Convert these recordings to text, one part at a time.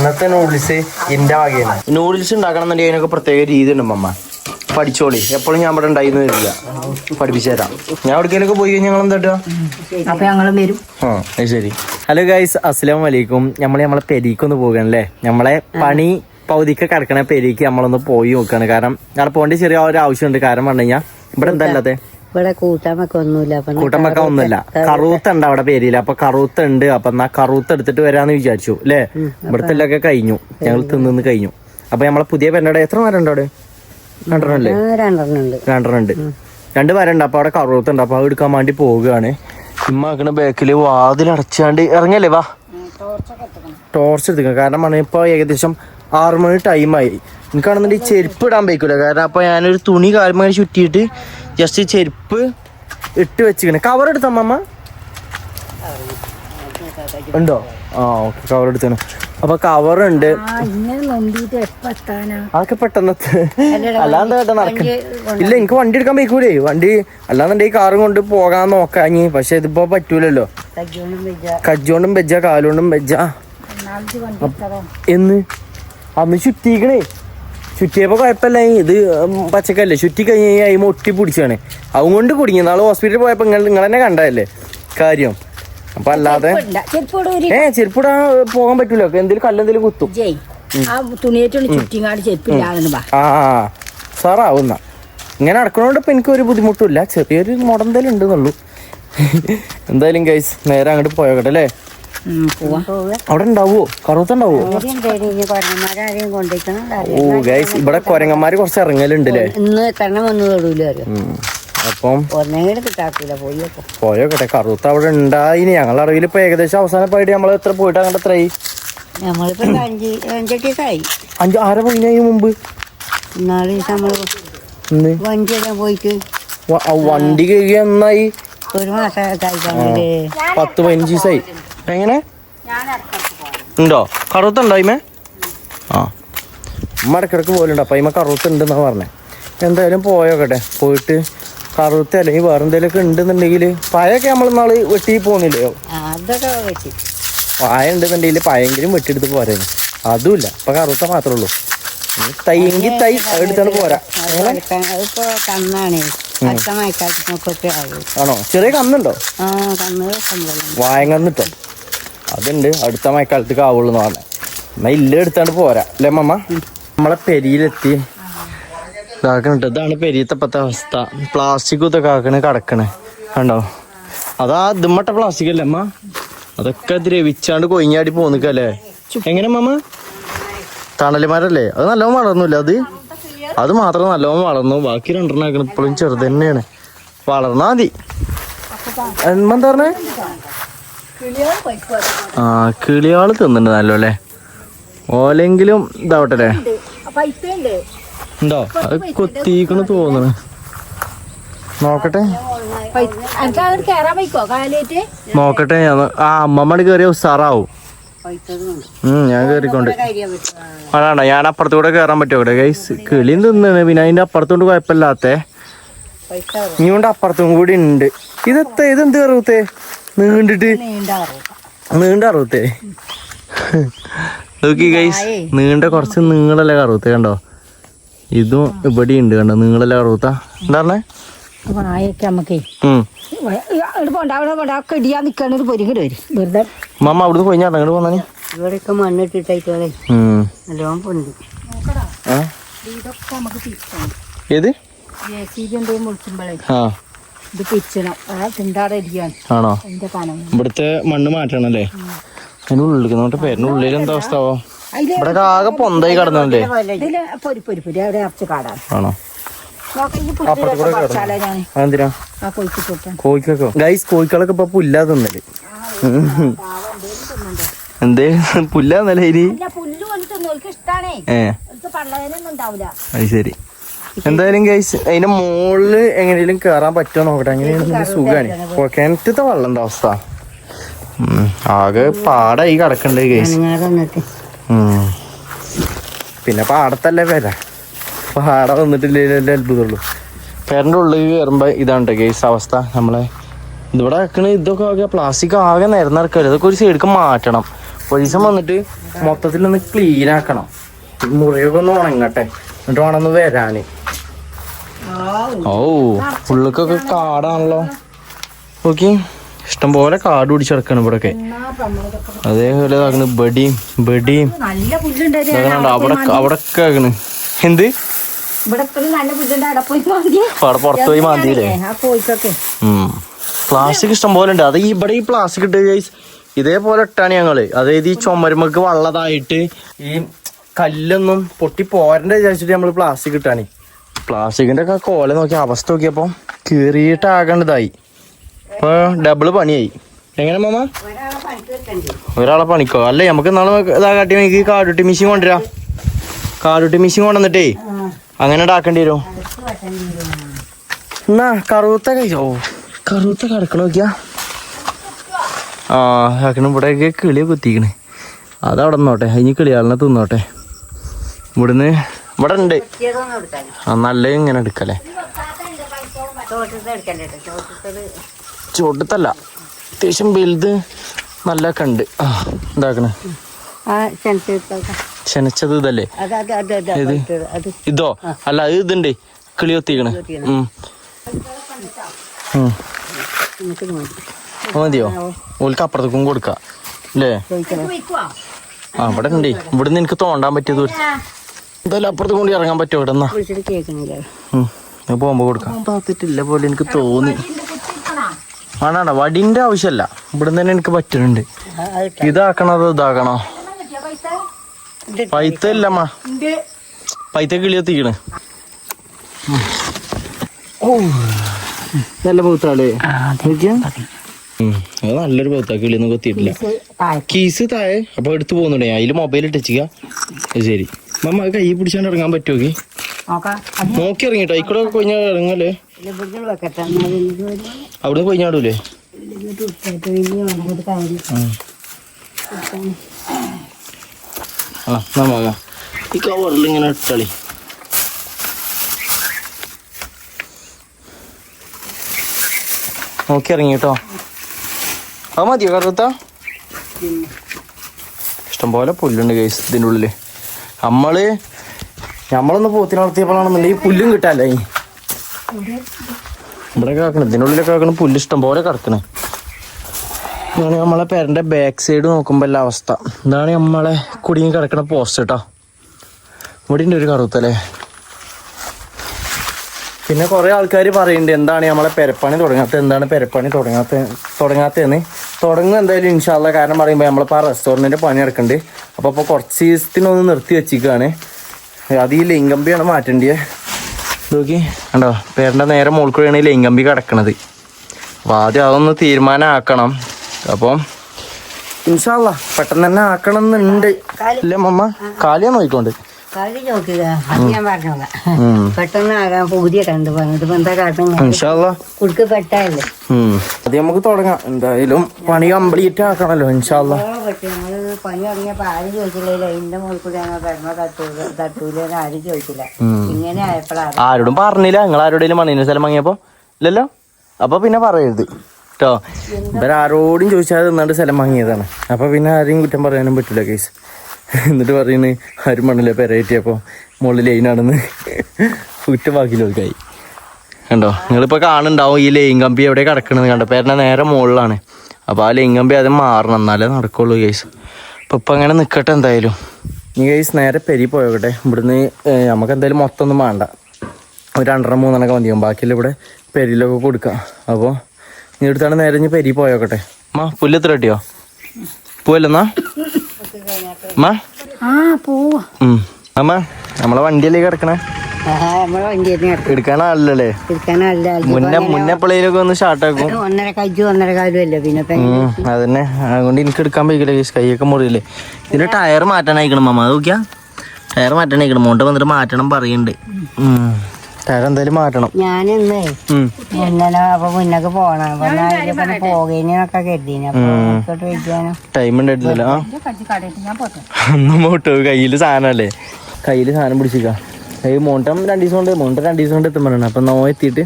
ഇന്നത്തെ നൂഡിൽസ് ഇന്റെ വകയാണ്. നൂഡിൽസ് ഉണ്ടാക്കണം എന്നുണ്ടെങ്കിൽ അതിനൊക്കെ പ്രത്യേക രീതി ഉണ്ട് മമ്മ പഠിച്ചോളി. എപ്പോഴും ഞാൻ ഇവിടെ ഉണ്ടായിരുന്നു വരില്ല. പഠിപ്പിച്ചു തരാം. ഞാൻ എവിടേക്കൊക്കെ പോയി കഴിഞ്ഞാൽ ഞങ്ങൾ എന്താ അപ്പൊ ഞങ്ങളും വരും. ആ ശരി. ഹലോ ഗൈസ് അസ്സലാമു വലൈക്കും നമ്മൾ നമ്മളെ പെരീക്കൊന്ന് പോകണല്ലേ നമ്മളെ പണി പൗതിക്ക് കിടക്കണ പെരീക്ക് നമ്മളൊന്ന് പോയി നോക്കുകയാണ് കാരണം അവിടെ പോകേണ്ട ചെറിയ ഒരു ആവശ്യമുണ്ട്. കാരണം പറഞ്ഞു കഴിഞ്ഞാൽ ഇവിടെ എന്താ അല്ലാതെ ഇവിടെ കൂട്ടാമൊക്കെ ഒന്നുമില്ല. അപ്പൊ കൂട്ടം വെക്കാൻ ഒന്നുമില്ല. കറൂത്ത ഉണ്ട് അവിടെ പേരില്ല അപ്പൊ കറൂത്ത് ഉണ്ട് അപ്പൊ എന്നാ കറൂത്ത് എടുത്തിട്ട് വരാന്ന് വിചാരിച്ചു അല്ലേ? ഇവിടുത്തെ എല്ലാം കഴിഞ്ഞു. ഞങ്ങൾ തിന്നു കഴിഞ്ഞു. അപ്പൊ നമ്മളെ പുതിയ പെണ്ണടെ എത്ര മരം ഉണ്ട് അവിടെ? രണ്ടെണ്ണല്ലേ? രണ്ടെണ്ണം ഉണ്ട് രണ്ടെണ്ണം ഉണ്ട് രണ്ട് മരണ്ട് അപ്പൊ അവിടെ കറുവത്തുണ്ട് അപ്പൊ അത് എടുക്കാൻ വേണ്ടി പോവുകയാണ്. ഇമ്മാക്കണ ബാക്കിൽ വാതിൽ അടച്ചാണ്ട് ഇറങ്ങല്ലേ വാ ടോർച്ച് എടുക്കുക കാരണം ഇപ്പൊ ഏകദേശം ആറു മണി ടൈമായി എനിക്കാണെന്നുണ്ടെങ്കിൽ ചെരുപ്പ് ഇടാൻ പറ്റില്ല കാരണം അപ്പൊ ഞാനൊരു തുണി കാൽമണി ചുറ്റിയിട്ട് ജസ്റ്റ് ചെരുപ്പ് ഇട്ട് വെച്ചിരിക്കുന്നു. കവർ എടുത്തമ്മ ഉണ്ടോ? ആ ഓക്കെ കവർ എടുത്താണ് അപ്പൊ കവർ ഉണ്ട്. അതൊക്കെ പെട്ടെന്ന് അല്ലാണ്ട് കേട്ടോ നടക്ക ഇല്ല എനിക്ക് വണ്ടി എടുക്കാൻ പറ്റൂലേ വണ്ടി അല്ലാന്നുണ്ടെങ്കിൽ കാറും കൊണ്ട് പോകാൻ നോക്കാഞ്ഞ്. പക്ഷെ ഇതിപ്പോ പറ്റൂലല്ലോ. കജ്ജോണ്ടും വെജ കാലുകൊണ്ടും വെജ്ജ എന്ന്? അന്ന് ചുറ്റിക്കണേ. ചുറ്റിയപ്പോ കുഴപ്പമില്ല. ഇത് പച്ചക്കല്ലേ ചുറ്റി കഴിഞ്ഞ് കഴിഞ്ഞാൽ അതിമ ഒട്ടി പിടിച്ചാണ്. അതും കൊണ്ട് കുടുങ്ങി. നാളെ ഹോസ്പിറ്റലിൽ പോയപ്പോൾ നിങ്ങൾ നിങ്ങൾ തന്നെ കണ്ടതല്ലേ? കാര്യം. അപ്പൊ അല്ലാതെ ഏ ചെരുപ്പിടാൻ പോകാൻ പറ്റൂല. എന്തെങ്കിലും കല്ലെന്തെങ്കിലും കുത്തും. ആ സാറാവുന്ന ഇങ്ങനെ നടക്കണോണ്ട് ഇപ്പൊ എനിക്ക് ഒരു ബുദ്ധിമുട്ടില്ല ചെറിയൊരു മുടന്തലുണ്ടെന്നുള്ളൂ എന്തായാലും ഗൈസ് നേരെ അങ്ങോട്ട് പോയോട്ടെ അല്ലേ? അവിടെ ഉണ്ടാവോ? കറുത്ത ഉണ്ടാവോ? കൊരങ്ങന്മാരാരെയും കൊണ്ടിരിക്കണം. ഓ ഗൈസ് ഇവിടെ കൊരങ്ങന്മാര് കുറച്ച് ഇറങ്ങലുണ്ട് ഇന്ന് വന്ന് തൊടൂല അപ്പം പോയോട്ടെ കറുത്ത അവിടെ ഉണ്ടായിനി ഞങ്ങളുടെ അറിവിൽ ഇപ്പൊ ഏകദേശം അവസാനമായിട്ട് നമ്മൾ എത്ര പോയിട്ട് അങ്ങോട്ട് എത്രയായി അഞ്ചു ആര പോയി മുമ്പ്? പോയിട്ട് വണ്ടി കഴിയുക എന്നായി ഒരു മാസമൊക്കെ പത്ത് പതിനഞ്ച് ദിവസമായി എങ്ങനെ ഉണ്ടോ കറുത്തുണ്ടോ ആ അമ്മ ഇടക്കിടക്ക് പോലുണ്ട് അപ്പം അതിമ കറുത്തുണ്ടെന്നാണ് പറഞ്ഞേ എന്തായാലും പോയോക്കട്ടെ പോയിട്ട് കറുത്ത അല്ലെങ്കിൽ വേറെ എന്തെങ്കിലുമൊക്കെ ഉണ്ടെന്നുണ്ടെങ്കിൽ പഴയൊക്കെ നമ്മൾ നാൾ വെട്ടി പോകുന്നില്ലയോ വെച്ച് പായ ഉണ്ടെന്നുണ്ടെങ്കിൽ പഴയെങ്കിലും വെട്ടിയെടുത്ത് പോരാ അതുമില്ല ഇപ്പം കറുത്ത മാത്രമേ ഉള്ളൂ തൈ എങ്കിൽ തൈ എടുത്തോണ്ട് പോരാ അടുത്ത മഴക്കാലത്തിനൊക്കെ ആകും ആണോ? ചെറിയ കന്നുണ്ടോ? ആ കന്ന് സംഭവം വായങ്ങന്നിട്ടോ? അതുണ്ട്. അടുത്ത മഴക്കാലത്ത് ആവുള്ളൂ എന്ന് പറഞ്ഞത് എന്നാ ഇല്ല എടുത്താണ്ട് പോരാ. അല്ലേ മമ്മ നമ്മളെ പെരിയിലെത്തി. ഇതാക്കണിട്ട്. ഇതാണ് പെരിയത്തപ്പത്തെ അവസ്ഥ. പ്ലാസ്റ്റിക് ഇതൊക്കെ ആക്കണ് കടക്കണ്. കണ്ടോ? അതാ ദുമ്മട്ട പ്ലാസ്റ്റിക് അല്ലേ അമ്മ? അതൊക്കെ ദ്രവിച്ചാണ്ട് കൊയിഞ്ഞാടി പോന്നിക്കല്ലേ? എങ്ങനെ മമ്മ തണലുമാരല്ലേ അത് നല്ലോണം വളർന്നില്ല അത്? അത് മാത്രം നല്ലോണം വളർന്നു. ബാക്കി രണ്ടെണ്ണം ഇപ്പോഴും ചെറുത് തന്നെയാണ്. വളർന്നാ മതി. എന്താ പറഞ്ഞേ? ആ കിളിയാൾ തിന്നുണ്ട് നല്ലോ അല്ലേ? ഓലെങ്കിലും ഇതാവട്ടെ ഉണ്ടോ? അത് കൊത്തിക്കണ് തോന്നണ്. നോക്കട്ടെ. നോക്കട്ടെ ഞാൻ ആ അമ്മമ്മടെ കയറിയ ഉസാറാവും. ഞാൻ കയറിക്കൊണ്ട് അതാണ് ഞാൻ അപ്പുറത്തൂടെ കേറാൻ പറ്റുമോ ഇവിടെ? ഗൈസ് കിളി തിന്നാണ് പിന്നെ അതിന്റെ അപ്പുറത്തോണ്ട് കുഴപ്പമില്ലാത്തേ. പൈസ ഇനി അപ്പുറത്തും കൂടി ഉണ്ട്. ഇതെത്ത ഇതെന്ത് കറുത്തേ നീണ്ടിട്ട്. നീണ്ട അറുത്തേ നോക്കി ഗൈസ് നീണ്ട കുറച്ച് നീളല്ലേ കറുത്ത കണ്ടോ? ഇതും ഇവിടെ ഉണ്ട് കണ്ടോ? നീളല്ലേ കറുത്ത എന്താ പറഞ്ഞേ നമുക്കേ. ഒക്കെ ഇടിയാ നിൽക്കണ ഒരു പൊരിങ്ങട് വരും. വെറുതെ മമ്മ അവിടുന്ന് ഞാൻ അങ്ങോട്ട് പോന്നെ ഇവിടെയൊക്കെ മണ്ണിട്ടിട്ടായിട്ട് നല്ലോണം പൊന്തി. ഏത്? ആണോ? ഇവിടുത്തെ മണ്ണ് മാറ്റണല്ലേ? അതിനുള്ളിൽ നോട്ട് പേരിനുള്ളിൽ എന്താ അവസ്ഥ ഇവിടെ ആകെ പൊന്തായി കടന്നല്ലേ ആണോ? കോഴിക്കൊക്കെ? ഗൈസ് കോഴിക്കളൊക്കെ ഇപ്പൊ പുല്ലാ തിന്നൽ. എന്തേ? പുല്ലാ ഇനി? അത് ശരി. എന്തായാലും ഗൈസ് അതിന്റെ മുകളിൽ എങ്ങനെയും കേറാൻ പറ്റുമോ നോക്കട്ടെ. അങ്ങനെയാണെന്നുണ്ടെങ്കിൽ സുഖമാണ് കിണറ്റത്തെ വെള്ളന്റെ അവസ്ഥ? ആകെ പാടായി കിടക്കണ്ടേ ഗൈസ്. പിന്നെ പാടത്തല്ലേ വര. പാട വന്നിട്ടില്ലേ അത്ഭുതമുള്ളൂ. പേരന്റെ ഉള്ളിൽ കയറുമ്പോ ഇതാണ് കേസ് അവസ്ഥ. നമ്മളെ ഇതിവിടെ വെക്കണ ഇതൊക്കെ ആകെ പ്ലാസ്റ്റിക് ആകെ നിരന്നിറക്കല്ലേ ഇതൊക്കെ ഒരു സൈഡിലേക്ക് മാറ്റണം. പൈസ വന്നിട്ട് മൊത്തത്തിൽ ഒന്ന് ക്ലീൻ ആക്കണം. മുറിയൊക്കെ ഒന്ന് ഉണങ്ങട്ടെ. എന്നിട്ട് വേണം ഒന്ന് വരാന്. ഓ ഉള്ളിക്കൊക്കെ കാടാണല്ലോ. ഓക്കെ ഇഷ്ടംപോലെ കാട് പിടിച്ചെടുക്കണം ഇവിടൊക്കെ. അതേപോലെ ബടിയും ബടിയും ഇതാക്കണുണ്ട് അവിടെ ഒക്കെ ആകണ് എന്ത്? ഇവിടെ ഇപ്പോഴും നല്ല പുല്ലുണ്ട് അവിടെ പോയി മാന്തി. അവിടെ പുറത്ത് പോയി മാന്തിയില്ലേ ആ കോഴിക്കൊക്കെ. പ്ലാസ്റ്റിക് ഇഷ്ടം പോലെ ഉണ്ട്. അത് ഇവിടെ ഈ പ്ലാസ്റ്റിക് ഇട്ട് ഗൈസ് ഇതേപോലെ ഇട്ടാണ് ഞങ്ങൾ. അതായത് ഈ ചുമരുമക്ക് വള്ളതായിട്ട് ഈ കല്ലൊന്നും പൊട്ടി പോരണ്ട വിചാരിച്ചിട്ട് നമ്മൾ പ്ലാസ്റ്റിക് ഇട്ടാണ്. പ്ലാസ്റ്റിക്കിന്റെ ഒക്കെ കോല നോക്കി അവസ്ഥ നോക്കിയപ്പോ കീറിയിട്ട് ആകേണ്ടതായി ഇപ്പൊ ഡബിൾ പണിയായി. എങ്ങനെ മാമ? ഒരാളെ പണിക്ക്? അല്ലേ നമുക്ക് നാളെ ഇതാ കാട്ടി എനിക്ക് കാടുട്ടി മെഷീൻ കൊണ്ടുവരാ. കാടുട്ടി മെഷീൻ കൊണ്ടുവന്നിട്ടേ. അങ്ങനെ ഉണ്ടാക്കേണ്ടി വരും. എന്നാ കറുത്ത കഴിച്ചോ കറുത്ത കിടക്കണ നോക്കിയാ. ആ ആക്കണ ഇവിടെ കിളിയെ കുത്തിക്കണ് അതവിടെ നിന്നോട്ടെ ഇനി കിളിയാളിനെ തിന്നോട്ടെ. ഇവിടുന്ന് ഇവിടെ ഉണ്ട്. ആ നല്ല ഇങ്ങനെ എടുക്കല്ലേ? ചോട്ടത്തല്ല. അത്യാവശ്യം വലുത് നല്ല കണ്ട് ആ ഇതാക്കണേ ക്ഷണിച്ചത് ഇതല്ലേ? അത് അത് അത് അത് ഏത്? അത് അത്. ഇതോ? അല്ല അത് ഇതുണ്ട്. കിളി ഒത്തിക്കണ് ഉം. ഉം. നമുക്ക് ഇത് മതിയോ? ഓൽക്ക് അപ്പുറത്തേക്കും കൊടുക്കാം. അല്ലേ? ആ ഇവിടെ ഉണ്ട്. ഇവിടുന്ന് എനിക്ക് തോണ്ടാൻ പറ്റിയത് എന്തായാലും അപ്പുറത്ത് കൊണ്ട് ഇറങ്ങാൻ പറ്റുമോ ഇവിടെ? എന്നാ. പോകുമ്പോ കൊടുക്കാം. പാത്തിട്ടില്ല പോലെ എനിക്ക് തോന്നി. ആണാണ്. വടിന്റെ ആവശ്യമല്ല ഇവിടുന്ന് തന്നെ എനിക്ക് പറ്റുന്നുണ്ട്. ഇതാക്കണോ അതോ ഇതാക്കണോ? പൈത്ത ഇല്ലമ്മ. പൈത്ത കിളി എത്തിക്കണ് നല്ല പൗത്താളേ അത് നല്ലൊരു പൗത്താ കിളിയൊന്നും കൊത്തിയിട്ടില്ല. കീസ് താഴെ. അപ്പൊ എടുത്തു പോകുന്നുണ്ട് ഞാൻ. അതിൽ മൊബൈൽ ഇട്ടിക്ക ശരി. മമ്മ കൈ പിടിച്ചാണ്ട് ഇറങ്ങാൻ പറ്റുമോ നോക്കാം. ഇറങ്ങിട്ടോ. ഇക്കൂടെ കൊഞ്ഞ ഇറങ്ങല്ലേ? അവിടെ കൊഞ്ഞാടൂലേ ഇതിലിട്ട് ഇട്ടിട്ട് ഇനി വന്നിട്ട് കാര്യം ആ ഈ കവറിൽ ഇങ്ങനെ ഇട്ടളി. നോക്കി ഇറങ്ങി കേട്ടോ. അത് മതിയോ കറുത്ത? ഇഷ്ടംപോലെ പുല്ലുണ്ട് കേസ് ഇതിന്റെ ഉള്ളിൽ. നമ്മൾ നമ്മളൊന്ന് പോത്തിന് വളർത്തിയപ്പോഴാണെന്നുണ്ടെങ്കിൽ പുല്ലും കിട്ടാല്ലേ? ഇവിടെ കാക്കണം ഇതിനുള്ളിലൊക്കെ ഉള്ളിലൊക്കെ കാക്കണം പുല്ല് ഇഷ്ടംപോലെ കിടക്കണേ ഇതാണ് നമ്മളെ പേരന്റെ ബാക്ക് സൈഡ് നോക്കുമ്പോൾ എല്ലാ അവസ്ഥ. ഇതാണ് നമ്മളെ കുടുങ്ങി കിടക്കുന്ന പോസ്റ്റ് കേട്ടോ ഇവിടെ ഉണ്ട് ഒരു കറുത്തല്ലേ? പിന്നെ കുറേ ആൾക്കാർ പറയുന്നുണ്ട് എന്താണ് നമ്മളെ പെരപ്പണി തുടങ്ങാത്ത? എന്താണ് പെരപ്പണി തുടങ്ങാത്ത? തുടങ്ങാത്തതെന്ന് തുടങ്ങും എന്തായാലും ഇൻഷാല്ല കാരണം പറയുമ്പോൾ നമ്മളിപ്പോൾ ആ റെസ്റ്റോറന്റിന്റെ പണി എടുക്കുന്നുണ്ട് അപ്പോൾ അപ്പോൾ കുറച്ച് ദിവസത്തിനൊന്ന് നിർത്തി വെച്ചിരിക്കുകയാണ് അത് ഈ ലിങ്കമ്പിയാണ് മാറ്റേണ്ടിയത് നോക്കി. കണ്ടോ? പേരന്റെ നേരെ മുകളിൽ കൂടെയാണ് ഈ ലിങ്കമ്പി കിടക്കണത്. അപ്പോൾ ആദ്യം അതൊന്ന് തീരുമാനമാക്കണം അപ്പം? ഇൻഷാല്ല പെട്ടെന്ന് തന്നെ ആക്കണം എന്നുണ്ട് ഇല്ല മമ്മ കാലിയാ നോക്കിക്കൊണ്ട്. കളി അത് നമുക്ക് തുടങ്ങാം. എന്തായാലും പണി കംപ്ലീറ്റ് ആക്കണല്ലോ ഇൻഷാല്ല പണി തുടങ്ങിയപ്പോ ആരും ചോദിച്ചില്ലല്ലോ. എന്റെ മുകളിൽ കൂടെ ഞങ്ങൾ പെരുമ തട്ടൂല തട്ടൂലെന്ന് ആരും ചോദിച്ചില്ല. ഇങ്ങനെ ആയപ്പോഴാണ് ആരോടും പറഞ്ഞില്ല. നിങ്ങൾ ആരോടെങ്കിലും പണിന്റെ സ്ഥലം വാങ്ങിയപ്പോ? ഇല്ലല്ലോ? അപ്പൊ പിന്നെ പറയരുത്. കേട്ടോ ഇവരാരോടും ചോദിച്ചാൽ നിന്നാണ്ട് സ്ഥലം വാങ്ങിയതാണ്. അപ്പൊ പിന്നെ ആരെയും കുറ്റം പറയാനും പറ്റില്ല കേസ് എന്നിട്ട് പറയുന്നത് ആരും മണ്ണില്ല പെരയറ്റിയപ്പോ മുകളിൽ ലൈനാണെന്ന് കുറ്റം ബാക്കിലോക്കായി കണ്ടോ? നിങ്ങളിപ്പോ കാണുന്നുണ്ടാവും ഈ ലൈൻ കമ്പി എവിടെ കിടക്കണമെന്ന് കണ്ടോ? പേരെ നേരെ മുകളിലാണ് അപ്പോൾ ആ ലൈൻ കമ്പി അത് മാറണം എന്നാലേ നടക്കുള്ളൂ കേസ് അപ്പൊ ഇപ്പൊ അങ്ങനെ നിക്കട്ടെ എന്തായാലും. ഈ കേസ് നേരെ പെരി പോയോട്ടെ ഇവിടുന്ന് നമുക്ക് എന്തായാലും മൊത്തം ഒന്നും വേണ്ട. ഒരു രണ്ടര മൂന്നെണ്ണൊക്കെ മതിയാവും. ബാക്കിയെല്ലാം ഇവിടെ പെരിയിലൊക്കെ കൊടുക്കാം. അപ്പോൾ നീ എടുത്താണ് നേരെ ഇനി പെരി പോയോക്കട്ടെ. മാ പുല്ല് എത്ര കിട്ടിയോ? പോവല്ലെന്നാ മാ? ആ പോവാ. ഉം. അമ്മ നമ്മളെ വണ്ടിയല്ലേ കിടക്കണേ? എടുക്കാനല്ലേ എടുക്കാനല്ല മുന്നേ മുന്നേ എപ്പോഴേലൊക്കെ ഒന്ന് ഷാർട്ടാക്കും ഒന്നര കജ്ജു ഒന്നര കാലും അല്ലേ പിന്നെ? അതന്നെ. അതുകൊണ്ട് എനിക്ക് എടുക്കാൻ പറ്റില്ല കേസ് കൈയൊക്കെ മുറിയില്ലേ. ഇതിന്റെ ടയർ മാറ്റാനായിക്കണം മമ്മ അത് നോക്കിയാ? ടയർ മാറ്റാനായിക്കണം. മോണ്ട് വന്നിട്ട് മാറ്റണം പറയുന്നുണ്ട് ടയർ എന്തായാലും മാറ്റണം. ഞാൻ ഉം. ഇന്നലെ അപ്പൊ മുന്നൊക്കെ പോണം. പിന്നെ പോകേനൊക്കെ കരുതീന്. അപ്പൊ ടൈം ഒന്നും മോട്ടോ കയ്യിൽ സാധനമല്ലേ കയ്യിൽ സാധനം പിടിച്ചിക്കാം. കൈ മോണ്ടം രണ്ട് ദിവസം കൊണ്ട് മോണ്ടം രണ്ട് ദിവസം കൊണ്ട് എത്തും പറയണം അപ്പൊ നോ എത്തിയിട്ട്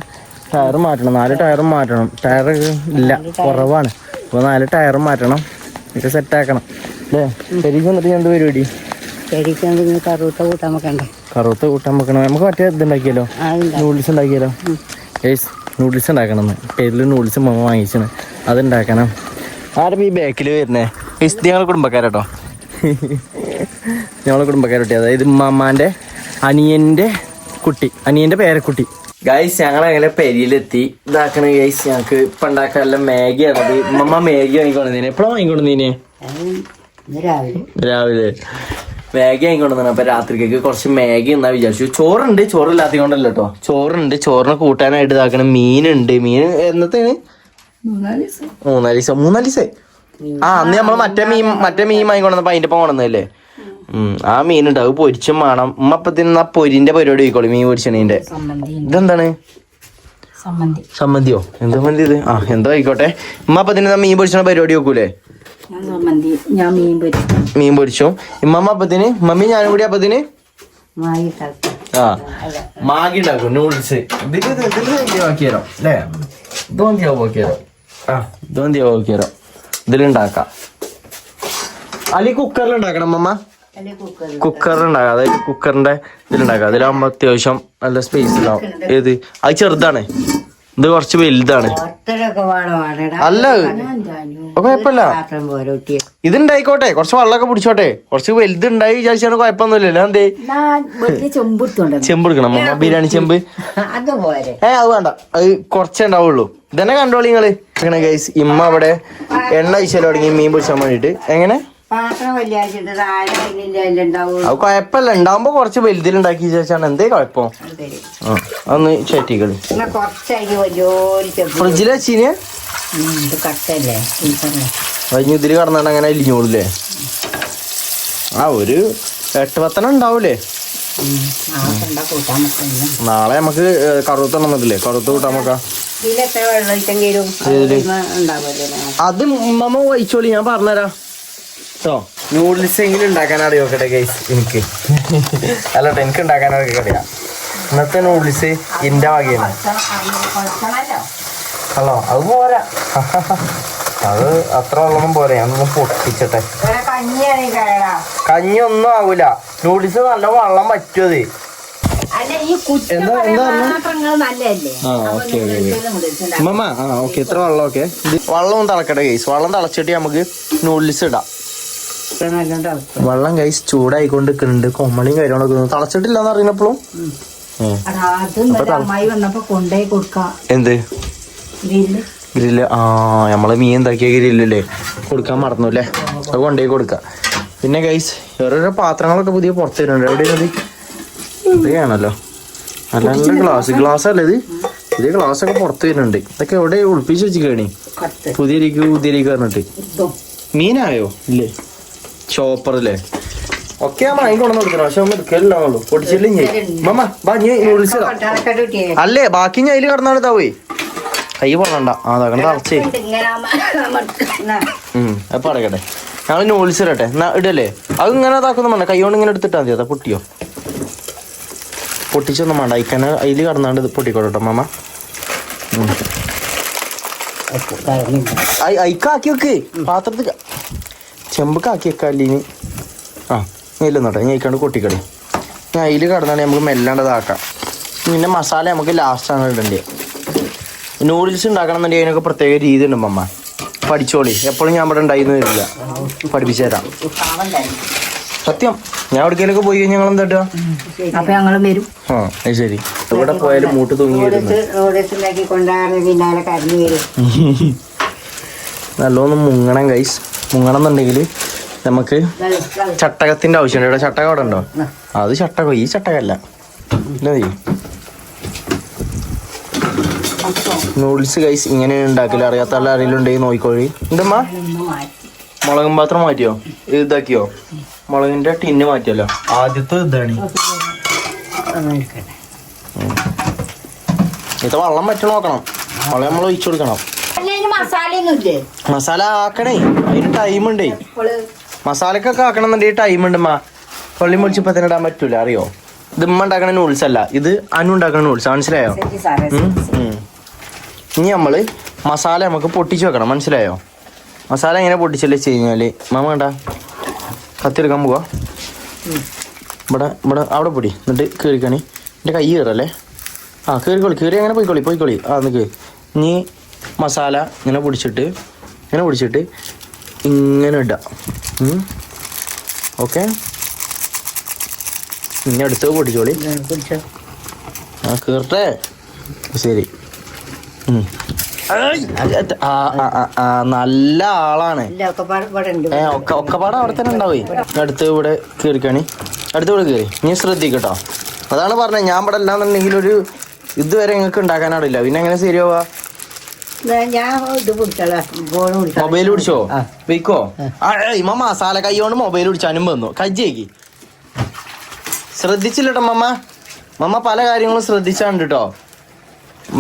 ടയർ മാറ്റണം. നാല് ടയറും മാറ്റണം. ടയർ ഇല്ല കുറവാണ്. അപ്പോൾ നാല് ടയറും മാറ്റണം. ഇത് സെറ്റാക്കണം അല്ലേ ശരി വന്നിട്ട് ഞാൻ എന്ത് പരിപാടി? കറുത്ത കൂട്ടാൻ വെക്കണ്ടേ? കറുത്ത കൂട്ടാൻ വെക്കണം? നമുക്ക് മറ്റേ ഇത് ഉണ്ടാക്കിയാലോ? നൂഡിൽസ് ഉണ്ടാക്കിയല്ലോ ഏസ് നൂഡിൽസ് ഉണ്ടാക്കണം. പേരിൽ നൂഡിൽസ് മമ്മ വാങ്ങിച്ചാണ് അത് ഉണ്ടാക്കണം ആരും ഈ ബാക്കിൽ വരുന്നേ? ഏസ് ഞങ്ങളെ കുടുംബക്കാരട്ടോ. ഞങ്ങളെ കുടുംബക്കാരട്ടി. അതായത് ഉമ്മാന്റെ അനിയന്റെ കുട്ടി. അനിയന്റെ പേരക്കുട്ടി. ഗൈസ് ഞങ്ങൾ അങ്ങനെ പെരിയിലെത്തി. ഇതാക്കണ ഗൈസ് ഞങ്ങൾക്ക് ഇപ്പം ഉണ്ടാക്കാനെല്ലാം മാഗി ആണത് ഉമ്മ മാഗി വാങ്ങിക്കൊണ്ടതിനെ എപ്പോഴാണ് രാവിലെ. രാവിലെ. മാഗി വാങ്ങിക്കൊണ്ടു അപ്പൊ രാത്രിക്കേക്ക് കുറച്ച് മാഗി എന്നാ വിചാരിച്ചു. ചോറുണ്ട് ചോറില്ലാത്ത കൊണ്ടല്ലോ കേട്ടോ ചോറുണ്ട് ചോറിന് കൂട്ടാനായിട്ട് ഇതാക്കണം മീനുണ്ട്. മീൻ എന്നത്തേന്? മൂന്നാൽ ദിവസം മൂന്നാൽ ദിവസമായി ആ അന്ന് നമ്മൾ മറ്റേ മീൻ മറ്റേ മീൻ വാങ്ങിക്കൊണ്ടപ്പോ അതിന്റെ ഒപ്പം കൊണ്ടുവന്നല്ലേ ഉം ആ മീനുണ്ട്. അത് പൊരിച്ചും വേണം ഉമ്മ അപ്പത്തിന് ആ പൊരിന്റെ പരിപാടി ആയിക്കോളൂ മീൻ പൊരിച്ചണീന്റെ. ഇതെന്താണ്? സമ്മന്തി. സമ്മന്തിയോ? എന്താ മന്തി ഇത്? ആ എന്തോ ആയിക്കോട്ടെ. ഉമ്മ അപ്പത്തിന് മീൻ പൊരിച്ചണ പരിപാടി നോക്കൂലേ ഞാൻ മീൻ പൊരിച്ചു. മീൻ പൊരിച്ചു? ഇമ്മമ്മ അപ്പത്തിന്? മമ്മി ഞാനും കൂടി അപ്പത്തിന്? ആ. മാഗി ഉണ്ടാക്കും നൂഡിൽസ് ഇതിൽ ഇത് ഇതിൽ ആക്കി തരാം അല്ലേ? ഇതൊന്തി ആക്കി ആ ഇതൊന്തി ആക്കി തരാം. ഇതിലുണ്ടാക്കാം കുക്കറിൽ ഉണ്ടാക്കണം അല്ലെങ്കിൽ കുക്കറിൽ കുക്കറിൽ ഉണ്ടാക്കാം. അതായത് കുക്കറിന്റെ ഇതിലുണ്ടാക്കാം അതിലാകുമ്പോ അത്യാവശ്യം നല്ല സ്പേസ് ഉണ്ടാവും ഏത്? അത് ചെറുതാണ്. ഇത് കുറച്ച് വലുതാണ്. അല്ല. കുഴപ്പമില്ല. പാത്രം ഇതുണ്ടായിക്കോട്ടെ കുറച്ച് വെള്ളമൊക്കെ പിടിച്ചോട്ടെ കുറച്ച് വലുതുണ്ടായി വിചാരിച്ചാണ് കുഴപ്പമൊന്നുമില്ല. എന്തേ? ചെമ്പെടുക്കണം ചെമ്പ് എടുക്കണം. ബിരിയാണി ചെമ്പ്. ഏ അത് വേണ്ട. അത് കുറച്ചേ ഉണ്ടാവുള്ളൂ. ഇതന്നെ കണ്ടോളി നിങ്ങൾ. അങ്ങനെ ഗൈസ് ഇമ്മ അവിടെ എണ്ണ ഒഴിച്ചാൽ തുടങ്ങി മീൻ പിടിച്ചാൻ വേണ്ടിട്ട് എങ്ങനെ? പാത്രം വലിയ താഴെ എല്ലാം ഉണ്ടാവുള്ളൂ. അത് കുഴപ്പമില്ല. ഉണ്ടാവുമ്പോ കുറച്ച് വലുതിലുണ്ടാക്കി വിചാരിച്ചാണ്. എന്തേ കുഴപ്പം? ഒന്ന് ചേട്ടിക്കളി എന്നാ കുറച്ചായി വലിയൊരു ഫ്രിഡ്ജിൽ വെച്ചിന്? ഇത് കട്ടല്ലേ. കഴിഞ്ഞ ഇതിൽ കടന്നാണ്ട് അങ്ങനെ ഇലിഞ്ഞോളൂല്ലേ ആ ഒരു എട്ട് പത്തെണ്ണം ഉണ്ടാവൂലേ? നാളെ നമുക്ക് കറുത്തെണ്ണം വന്നിട്ടില്ലേ കറുത്ത് കൂട്ടാൻ നോക്കാം അത് ഉമ്മമ്മ വഹിച്ചോളി ഞാൻ പറഞ്ഞുതരാം. കേട്ടോ നൂഡിൽസ് എങ്കിലും ഉണ്ടാക്കാൻ അറിയോക്കട്ടെ ഗൈസ് എനിക്ക്. അല്ലട്ടോ എനിക്ക് ഉണ്ടാക്കാൻ അറിയാം ഇന്നത്തെ നൂഡിൽസ് എന്റെ വകയാണ്. ഹലോ അത് പോരാ. അത് അത്ര ഉള്ളതും പോരാ ഞാനൊന്ന് പൊട്ടിച്ചട്ടെ. കഞ്ഞി ഒന്നും ആവൂല. നൂഡിൽസ് നല്ല വെള്ളം പറ്റുമത് അല്ല ഈ എന്താ- എന്താ നല്ലതല്ലേ? ഓക്കേ, ഓക്കേ, നൂഡിൽസിന് നൂഡിൽസ് ഉണ്ടാക്കും. മമ്മ ആ ഓക്കെ ഇത്ര വെള്ളമൊക്കെ വെള്ളം ഒന്ന് തിളക്കട്ടെ ഗൈസ് വെള്ളം തിളച്ചിട്ട് നമുക്ക് നൂഡിൽസ് ഇടാം. വെള്ളം കൈ ചൂടായിക്കൊണ്ടിരിക്കുന്നുണ്ട്. കൊമ്മളിയും കാര്യങ്ങളൊക്കെ തളച്ചിട്ടില്ലെന്ന് അറിയുന്നപ്പോഴും. എന്ത്? ഗ്രില്ല്. ഗ്രില്ല്? ആ നമ്മൾ മീൻ എന്താക്കിയ ഗ്രില്ലല്ലേ? കൊടുക്കാൻ മറന്നു അല്ലേ അത് കൊണ്ടേ കൊടുക്കാം. പിന്നെ ഗൈസ് ഓരോരോ പാത്രങ്ങളൊക്കെ പുതിയ പുറത്ത് വരുന്നുണ്ട്. എവിടെയാണ് ഇവിടെയാണല്ലോ. നല്ല നല്ല ഗ്ലാസ് ഗ്ലാസ് അല്ലേ ഇത്? പുതിയ ഗ്ലാസ് ഒക്കെ പുറത്ത് വരുന്നുണ്ട്. ഇതൊക്കെ എവിടെ ഒളിപ്പിച്ച് വെച്ചിരിക്കണേ പുതിയ പുതിയ പറഞ്ഞിട്ട്. മീനായോ? ഇല്ലേ. ചോപ്പർ അല്ലേ അമ്മ അതിന് കൊണ്ടു കൊടുക്കണം. പക്ഷെ ഒന്നും കേട്ടില്ല പൊടിച്ചില്ലേ മമ്മ ബാ നീ നൂഡിൽസ് കിട്ടിയേ അല്ലേ ബാക്കി ഞാൻ അതിൽ കടന്നാണ് താവേ. കൈ പൊള്ളണ്ട. ആ തറച്ചേ അപ്പൊ അടക്കട്ടെ ഞങ്ങൾ നൂഡിൽസ് ഇടട്ടെ. എന്നാ ഇടല്ലേ? അത് ഇങ്ങനെ ഇതാക്കൊന്നും വേണ്ട. കൈ കൊണ്ട് ഇങ്ങനെ എടുത്തിട്ടാ മതി. അതാ പൊട്ടിയോ. പൊട്ടിച്ചൊന്നും വേണ്ട. അയക്കനെ അതിൽ കടന്നാണ്ട് ഇത് പൊട്ടിക്കോട്ടോ മാമ. അയക്കാക്കി വെക്ക്. പാത്രത്തിൽ ചെമ്പക്ക് ആക്കി വെക്കാം അല്ലീന്? ആ. ഇല്ലെന്നോട്ടെ കേട്ടോ അയക്കാണ്ട് കൊട്ടിക്കളി. ഞാൻ അതിൽ കടന്നാണ് നമുക്ക് മെല്ലേണ്ടതാക്കാം പിന്നെ മസാല നമുക്ക് ലാസ്റ്റാണ് ഇടേണ്ടത് നൂഡിൽസ് ഉണ്ടാക്കണം എന്നുണ്ടെങ്കിൽ അതിനൊക്കെ പ്രത്യേക രീതി ഉണ്ട് മമ്മ പഠിച്ചോളി. എപ്പോഴും ഞാൻ ഇവിടെ ഉണ്ടായിരുന്നു വരില്ല. പഠിപ്പിച്ചു തരാം. സത്യം. ഞാൻ എവിടേക്കൊക്കെ പോയി കഴിഞ്ഞാൽ ഞങ്ങൾ എന്താ? അപ്പൊ ഞങ്ങളും വരും. ആ അത് ശരി. ഇവിടെ പോയാലും മൂട്ട് തൂങ്ങി നല്ലോണം മുങ്ങണം കൈസ് മുങ്ങണം എന്നുണ്ടെങ്കിൽ നമുക്ക്. ചട്ടകത്തിന്റെ ആവശ്യമുണ്ട്. ഇവിടെ ചട്ടകം അവിടെ ഉണ്ടോ? അത് ചട്ടകം ഈ നീ. നൂഡിൽസ് കൈസ് ഇങ്ങനെ ഉണ്ടാക്കില്ല അറിയാത്ത ആൾ ആരെങ്കിലും ഉണ്ടെങ്കിൽ നോക്കിക്കോഴി എന്തമ്മ? മുളകും പാത്രം മാറ്റിയോ? ഇത് ഇതാക്കിയോ? മുളകിന്റെ ടിന്ന് മാറ്റിയല്ലോ. ആദ്യത്തെ ഇതാണ്. ഇത് വെള്ളം പറ്റ നോക്കണം. വെള്ളം നമ്മൾ ഒഴിച്ചു കൊടുക്കണം അല്ല ഇതിന് മസാലയൊന്നും ഇല്ലേ മസാല ആക്കണേ. അതിന് ടൈം ഉണ്ട്. ഇപ്പോൾ മസാലക്കൊക്കെ ടൈമുണ്ട് ടൈം ഉണ്ട് മാ കൊള്ളി മുടിച്ചപ്പോ തന്നെ ഇടാൻ പറ്റൂല അറിയോ? ഇത് ഉമ്മ ഉണ്ടാക്കണ നൂഡിൽസ് അല്ല. ഇത് അനു ഉണ്ടാക്കണ നൂഡിൽസ് മനസ്സിലായോ. ഇനി നമ്മൾ മസാല നമുക്ക് പൊട്ടിച്ചു വെക്കണം. മനസ്സിലായോ? മസാല എങ്ങനെ പൊട്ടിച്ചല്ലേ വെച്ച് കഴിഞ്ഞാൽ മാമ കണ്ട? കത്തിയെടുക്കാൻ പോവാ. ഇവിടെ ഇവിടെ അവിടെ പൊടി. എന്നിട്ട് കീറിക്കണി. എന്റെ കൈ കയറല്ലേ ആ കീറിക്കോളി. കീറി അങ്ങനെ പോയിക്കോളി പോയിക്കോളി. ആ നിൽക്ക് നീ മസാല ഇങ്ങനെ പിടിച്ചിട്ട് ഇങ്ങനെ പിടിച്ചിട്ട് ഇങ്ങനെ ഇടാം. ഓക്കെ? ഇനി അടുത്ത് പൊടിച്ചോളി ആ കീർട്ടേ ശരി. നല്ല ആളാണ്. ഒക്കെപ്പാട് അവിടെ തന്നെ ഉണ്ടാവേ. അടുത്ത് ഇവിടെ കീറിക്കണി. അടുത്ത് ഇവിടെ കയറി നീ ശ്രദ്ധിക്കട്ടോ. അതാണ് പറഞ്ഞത്. ഞാൻ ഇവിടെ അല്ലാന്നുണ്ടെങ്കിൽ ഒരു ഇതുവരെ നിങ്ങൾക്ക് ഉണ്ടാക്കാനാടില്ല പിന്നെ എങ്ങനെ ശരിയാവാ മൊബൈൽ പിടിച്ചോ. വെക്കോ ഇമ്മ മസാല കൈ കൊണ്ട് മൊബൈൽ പിടിച്ചാനും വന്നു. കജ്ജേക്ക് ശ്രദ്ധിച്ചില്ലട്ടോ മമ്മ. മമ്മ പല കാര്യങ്ങളും ശ്രദ്ധിച്ചാണ്ട് കേട്ടോ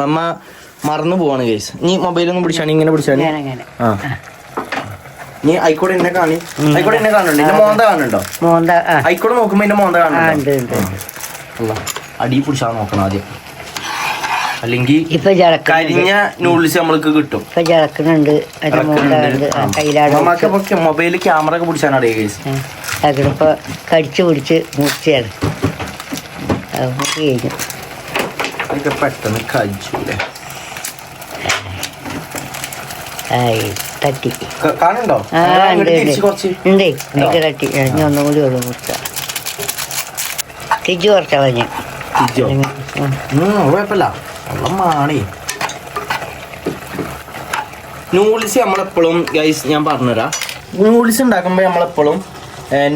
മമ്മ മറന്നു പോവാണ് കേസ് നീ മൊബൈലൊന്നും പിടിച്ചാണ് ഇങ്ങനെ പിടിച്ചാണ്? ആ. നീ ആയിക്കോട്ടെ എന്നെ കാണി. ആയിക്കോട്ടെ എന്നെ കാണുന്നുണ്ട്? എന്റെ മോന്ത കാണുന്നുണ്ടോ? മോന്ത ആയിക്കോട്ടെ നോക്കുമ്പോ എന്റെ മോന്ത കാണുന്നുണ്ട്? അടി പിടിച്ചാ നോക്കണം ആദ്യം. അല്ലെങ്കിൽ ഇപ്പൊ കരിഞ്ഞ നൂഡിൽസ് നമ്മൾക്ക് കിട്ടും. ഇപ്പൊ മൊബൈലിൽ ക്യാമറ ഒക്കെ പിടിച്ചാണ് അറിയ കേസ് അതിലിപ്പോ കടിച്ചു പിടിച്ച് മുറിച്ചാണ് കഴിഞ്ഞു. അതൊക്കെ പെട്ടെന്ന് കഴിച്ചൂലേ? തട്ടി. കാണുണ്ടോ ആ ഉണ്ട് ഉണ്ട്. എനിക്ക് തട്ടി. ഇനി ഒന്നും കൂടി ഉള്ളു മുറിച്ച തിരിച്ചു? കുറച്ചാ പറഞ്ഞു തിരിച്ചോ? കുഴപ്പമില്ല. വെള്ളം മാണേ നൂഡിൽസ് നമ്മളെപ്പോഴും ഗൈസ് ഞാൻ പറഞ്ഞുതരാം. നൂഡിൽസ് ഉണ്ടാക്കുമ്പോ നമ്മളെപ്പോഴും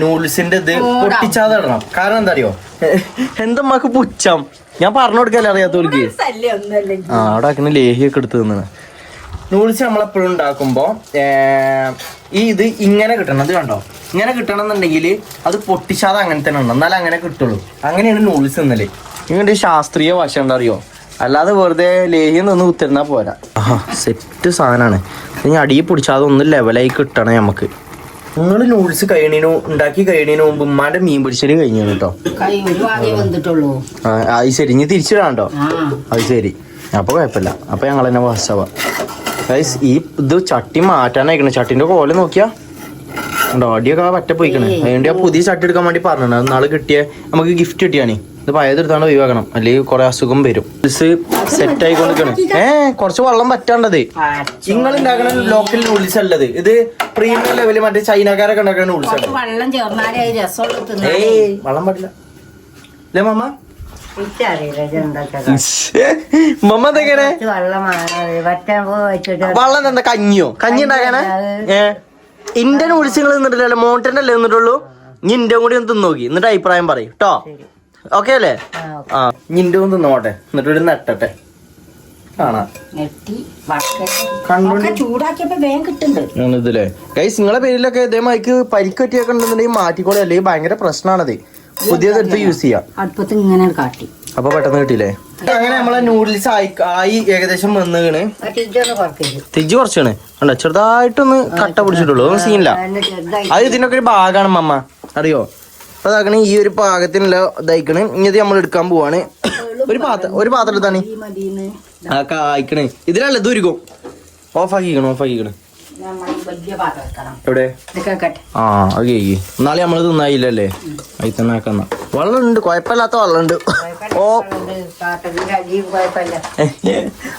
നൂഡിൽസിന്റെ ഇത് പൊട്ടിച്ചാതെ ഇടണം കാരണം എന്താ അറിയോ എന്തമ്മക്ക് പുച്ഛം? ഞാൻ പറഞ്ഞു കൊടുക്കല്ലേ അറിയാത്തവർക്ക്? ആ അവിടെ ആക്കുന്ന ലേഹിയൊക്കെ എടുത്ത് തിന്നാണ്. നൂഡിൽസ് നമ്മളെപ്പോഴും ഉണ്ടാക്കുമ്പോ ഏർ, ഈ ഇത് ഇങ്ങനെ കിട്ടണം. ഇത് കണ്ടോ? ഇങ്ങനെ കിട്ടണം എന്നുണ്ടെങ്കിൽ അത് പൊട്ടിച്ചാതെ അങ്ങനെ തന്നെ ഉണ്ടോ എന്നാലും അങ്ങനെ കിട്ടുള്ളൂ. അങ്ങനെയാണ് നൂഡിൽസ് തിന്നൽ. ഇങ്ങനെ ശാസ്ത്രീയ ഭാഷ എന്താ അറിയോ അല്ലാതെ വെറുതെ ലേഹ്യം നിന്ന് കുത്തിരുന്നാ പോരാ. ആഹാ സെറ്റ് സാധനമാണ് ഇനി അടിയിൽ പിടിച്ചാൽ അതൊന്നും ലെവലായി കിട്ടണം നമുക്ക് നിങ്ങൾ നൂഡിൽസ് കഴിയണു ഉണ്ടാക്കി കഴിയണു മുമ്പ് ഉമ്മാന്റെ മീൻ പിടിച്ചൽ കഴിഞ്ഞു കേട്ടോ. കൈ ഒരു ഭാഗേ വന്നിട്ടുള്ളൂ. ആ, അത് ശരി. ഇനി തിരിച്ചിടാണ്ടോ? അത് ശരി. അപ്പൊ കുഴപ്പമില്ല. അപ്പൊ ഞങ്ങൾ തന്നെ ഗൈസ് ഈ ഇത് ചട്ടി മാറ്റാനായിക്കണേ. ചട്ടിന്റെ കോല നോക്കിയാ. ഉണ്ടോ അടിയൊക്കെ പറ്റ പോയിക്കണേ. അതുകൊണ്ട് ആ പുതിയ ചട്ടി എടുക്കാൻ വേണ്ടി പറഞ്ഞു നാളെ കിട്ടിയ നമുക്ക് ഗിഫ്റ്റ് കിട്ടിയാണേ ഇത് ഏതെടുത്താണ് ഒഴിവാക്കണം. അല്ലെങ്കിൽ കുറെ അസുഖം വരും. സെറ്റ് ആയിക്കൊണ്ടിരിക്കണം ഏ കുറച്ച് വെള്ളം പറ്റാണ്ടത്. നിങ്ങൾ ഉണ്ടാക്കണ ലോക്കൽ നൂഡിൽസ് ഉള്ളത്? ഇത് പ്രീമിയം ലെവലിൽ മറ്റേ ചൈനക്കാരൊക്കെ ഉണ്ടാക്കുന്ന നൂഡിൽസ് ആണ് വെള്ളം ചേർന്നാലേ ഏയ് വെള്ളം പാടില്ല. അല്ലേ ഉണ്ടാക്കാൻ മമ്മ എന്തെങ്ങനെ വെള്ളം എന്താ കഞ്ഞിയോ? കഞ്ഞി ഉണ്ടാക്കാനാ ഏ. ഇന്റെ ഉത്സവങ്ങൾ നിന്നിട്ടില്ലല്ലോ മോട്ടറിന്റെ അല്ലേ നിന്നിട്ടുള്ളൂ ഇനി ഇന്റെ കൂടി ഒന്ന് തിന്നോക്കി. എന്നിട്ട് അഭിപ്രായം പറയും. കേട്ടോ ഓക്കെ അല്ലേ? ആ, നിന്റെ ഒന്ന് നോട്ടെ എന്നിട്ട് ഒരു നട്ടട്ടെ. ഇതില്ലേ ഗൈസ് നിങ്ങളെ പേരിലൊക്കെ ഇതേമാതിരിക്ക് പരിക്ക് പറ്റിയൊക്കെ ഉണ്ടെന്നുണ്ടെങ്കിൽ മാറ്റിക്കോളെ. അല്ലെങ്കിൽ ഭയങ്കര പ്രശ്നമാണത്. പുതിയതെടുത്ത് യൂസ് ചെയ്യാം. അടുപ്പത്ത് ഇങ്ങനെ കാട്ടി. അപ്പൊ പെട്ടെന്ന് കിട്ടിയില്ലേ? അങ്ങനെ നമ്മളെ നൂഡിൽസ് ആയി ആയി ഏകദേശം വന്നുകണ് തിരിച്ച് കുറച്ചാണ്. കണ്ടോ? ചെറുതായിട്ടൊന്ന് കട്ട പിടിച്ചിട്ടുള്ളൂ. ഒന്നും സീനില്ല അത് ഇതിനൊക്കെ ഒരു ഭാഗമാണ് മമ്മ. അറിയോ? അപ്പൊ അതാക്കണ ഈ ഒരു പാകത്തിനുള്ള ഇതായിക്കണ്. ഇനി നമ്മൾ എടുക്കാൻ പോവാണ്. ഒരു പാത്രം ഒരു പാത്രം എടുത്താണ്. ഈ മതിന്ന് ആ കായ്ക്കണേ ഇതിലല്ല ദൂരിക്കും ഓഫ് ആക്കിക്കണം ഓഫ് ആക്കിക്കണ്. നമ്മൾ വലിയ പാത്രം വെക്കണം എവിടെ? ആ ഓക്കെ കേക്ക് നമ്മൾ തിന്നായില്ലല്ലേ? അതിൽ തന്നെ ആക്കുന്ന വെള്ളം ഉണ്ട് കുഴപ്പമില്ലാത്ത വെള്ളം ഉണ്ട് ഓ.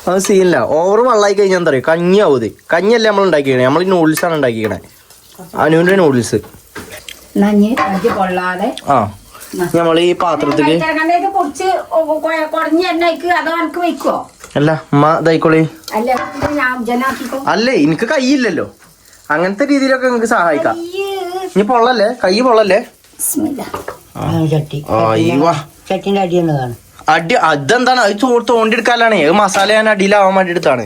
അത് സീനില്ല. ഓവർ വെള്ളമായി കഴിഞ്ഞാൽ എന്താ പറയുക കഞ്ഞി ഇത്. കഞ്ഞിയല്ലേ നമ്മൾ ഉണ്ടാക്കിക്കണേ. നമ്മൾ നൂഡിൽസ് ആണ് ഉണ്ടാക്കിക്കണേ. അനുവിന്റെ നൂഡിൽസ് കൊള്ളാതെ ആ. നമ്മൾ ഈ പാത്രത്തിൽ അല്ല ഉമ്മ ഇതായിക്കോളി. അല്ല എനിക്ക് കൈയില്ലല്ലോ അങ്ങനത്തെ രീതിയിലൊക്കെ നിങ്ങക്ക് സഹായിക്കാം. ഇനി പൊള്ളല്ലേ? കൈ പൊള്ളല്ലേ? അടി അതെന്താണ്? അത് ചോറ് തോണ്ടിയെടുക്കാനാണ്. അത് മസാല ഞാൻ അടിയിലാവാൻ വേണ്ടി എടുത്താണ്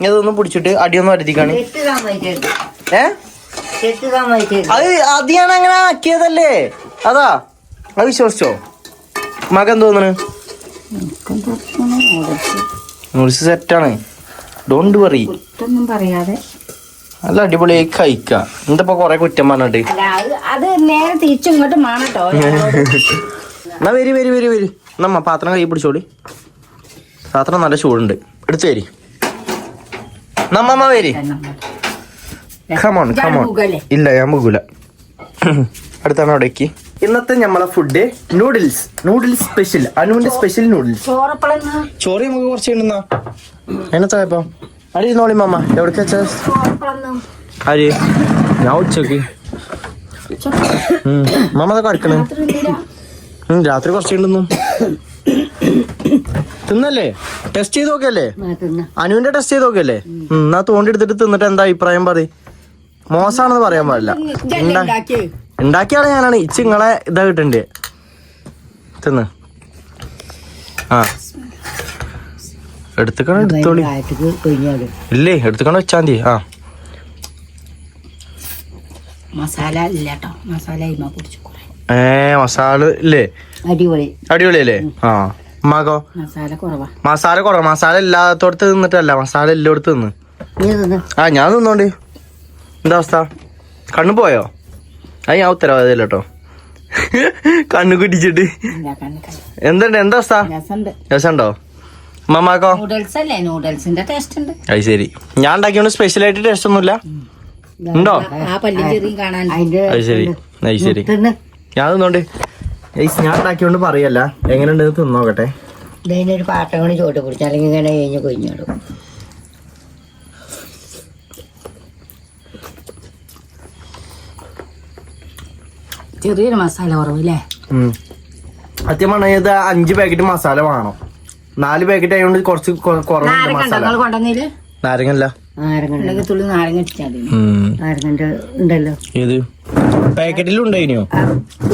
ഇനി അതൊന്ന് പിടിച്ചിട്ട് അടിയൊന്നും വരുത്തിക്കാണ് ചെത്ത് അത് അത് ഞാൻ അങ്ങനെ ആക്കിയതല്ലേ? അതാ അത് വിശ്വസിച്ചോ? മകൻ തോന്നണ്. നൂഡിൽസ് സെറ്റാണ്. ഡോണ്ട് വറി കുറ്റൊന്നും പറയാതെ. നല്ല അടിപൊളിയായി കഴിക്കാം. എന്തപ്പോ കൊറേ കുറ്റം പറഞ്ഞിട്ട്? അത് അത് നേരെ തിരിച്ചു ഇങ്ങോട്ട് മാണട്ടോ എന്നാ വരി വരി വരി വരി. നമ്മ പാത്രം കൈ പിടിച്ചോളി. പാത്രം നല്ല ചൂടുണ്ട്. എടുത്തു വരി. നമ്മമ്മ വരി. കമോൺ കമോൺ ഇല്ല ഞാൻ മുകൂല അടുത്താണ് അവിടേക്ക് ഇന്നത്തെ നമ്മളെ ഫുഡ് നൂഡിൽസ് നൂഡിൽസ് സ്പെഷ്യൽ അനുവിന്റെ സ്പെഷ്യൽ നൂഡിൽസ് ചോറ് ചോറി നമുക്ക് കുറച്ച് ഉണ്ടെന്നാ ഇപ്പൊ അടി നോളി മാമ. എവിടെ അരി ഞാൻ ഉച്ചയ്ക്ക്. മാമ അതൊക്കെ അടുക്കണേ ഉം, രാത്രി കുറച്ചുണ്ടെന്നു. തിന്നല്ലേ? ടെസ്റ്റ് ചെയ്ത് നോക്കിയല്ലേ? അനുവിന്റെ ടെസ്റ്റ് ചെയ്ത് നോക്കിയല്ലേ? എന്നാ തോണ്ടി എടുത്തിട്ട് തിന്നിട്ട് എന്താ അഭിപ്രായം പറ മോശമാണെന്ന് പറയാൻ പാടില്ല. ഉണ്ടാ- ഉണ്ടാക്കിയാണ് ഞാനാണ്. ഇച്ച് നിങ്ങളെ ഇതാ കിട്ടണ്ടേ. തിന്ന്. ആ. എടുത്തുക്കണം എടുത്തോളി. ഇല്ലേ എടുത്തുക്കണം വെച്ചാ മതി. ആ. മസാല ഇല്ല കേട്ടോ മസാല ഏ മസാല ഇല്ലേ? അടിപൊളി. അടിപൊളിയല്ലേ ആ. ഉമ്മാക്കോ? മസാല കുറവാ. മസാല കുറവാ. മസാല ഇല്ലാത്തോടത്ത് തിന്നിട്ടല്ല. മസാല എല്ലായിടത്ത് നിന്ന് ആ ഞാൻ തിന്നോണ്ട്. എന്താ അവസ്ഥ? കണ്ണു പോയോ? അത് ഞാൻ ഉത്തരവാദില്ല കേട്ടോ കണ്ണു കുടിച്ചിട്ട് എന്തുണ്ട്? എന്താ അവസ്ഥ? രസമുണ്ട് മമ്മാക്കോ നൂഡിൽസ് അല്ലേ നൂഡിൽസിന്റെ ടേസ്റ്റ് ഉണ്ട് അത് ശരി. ഞാൻ ഉണ്ടാക്കിയോണ്ട് സ്പെഷ്യൽ ആയിട്ട് ടേസ്റ്റ് ഒന്നുമില്ല ഉണ്ടോ? ആ പല്ലും ചെറിയും കാണാൻ. അതിന്റെ അത് ശരി. അത് ശരി. ഞാൻ തിന്നോണ്ട്. ഞാൻ ഉണ്ടാക്കിയോണ്ട് പറയല്ല. എങ്ങനെയുണ്ടെന്ന് തിന്നോക്കട്ടെ ഇതിനൊരു പാട്ടം കൊണ്ട് ചോട്ട് പിടിച്ചാൽ ഇങ്ങനെ കഴിഞ്ഞ് കൊഴിഞ്ഞിടും ചെറിയൊരു മസാല കുറവ് അല്ലേ സത്യം പറഞ്ഞാൽ ഇത് അഞ്ച് പാക്കറ്റ് മസാല വേണം. നാല് പാക്കറ്റ് ആയതുകൊണ്ട് കുറച്ച് കുറവുണ്ട് മസാല. നിങ്ങൾ നാരങ്ങല്ല. നാരങ്ങ ഉണ്ടെങ്കിൽ തുള്ളി നാരങ്ങ ഇട്ടാൽ മതി. നാരങ്ങന്റെ ഉണ്ടല്ലോ. ഏത്? പാക്കറ്റിലും ഉണ്ടായിനോ?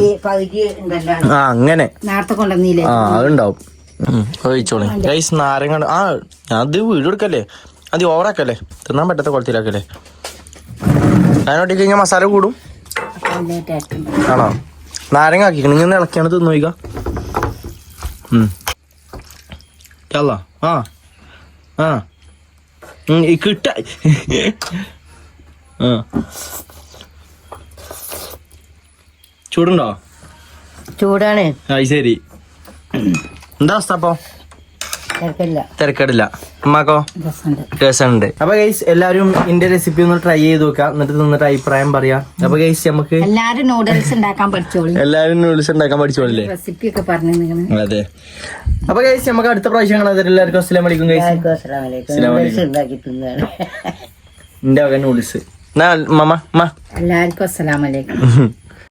ഈ പകുതി ഉണ്ടല്ലോ. ആ അങ്ങനെ. നേരത്തെ കൊണ്ടുവന്നില്ലേ? ആ അതുണ്ടാവും. ഒഴിച്ചോളെ ഗൈസ് നാരങ്ങ ആ അത് വീട് എടുക്കല്ലേ? അത് ഓവറാക്കല്ലേ? തിന്നാൻ പറ്റാത്ത കുളത്തിലാക്കല്ലേ അതിനോട്ടി കഴിഞ്ഞാൽ മസാല കൂടും അപ്പൊ അതിന്റെ ടേസ്റ്റ് ഉണ്ട് ആണോ? നാരങ്ങ ആക്കിക്കണം. ഇങ്ങനെ ഇളക്കിയാണ് തിന്നു നോയിക്ക ആ. ആ. കിട്ട ചൂടുണ്ടോ? ചൂടാണ്. അത് ശരി. എന്താ അവസ്ഥ അപ്പൊ തിരക്കേടില്ല. അമ്മാക്കോ രസമുണ്ട്. അപ്പൊ ഗൈസ് എല്ലാരും ഇന്റെ റെസിപ്പി ഒന്ന് ട്രൈ ചെയ്ത് നോക്കാം എന്നിട്ട് നിന്നിട്ട് അഭിപ്രായം പറയാ. അപ്പൊ ഗൈസ് നമുക്ക് എല്ലാരും നൂഡിൽസ് ഉണ്ടാക്കാൻ പഠിച്ചോളൂ. എല്ലാരും നൂഡിൽസ് ഉണ്ടാക്കാൻ പഠിച്ചോളില്ലേ? റെസിപ്പി ഒക്കെ പറഞ്ഞു അതെ. അപ്പൊ ഗൈസ് നമുക്ക് അടുത്ത പ്രാവശ്യം കാണാതെ എല്ലാവർക്കും അസ്സലാം വലൈക്കും ഗൈസ് എന്റെ വക നൂഡിൽസ് എല്ലാവർക്കും മമ്മ വലിക്കും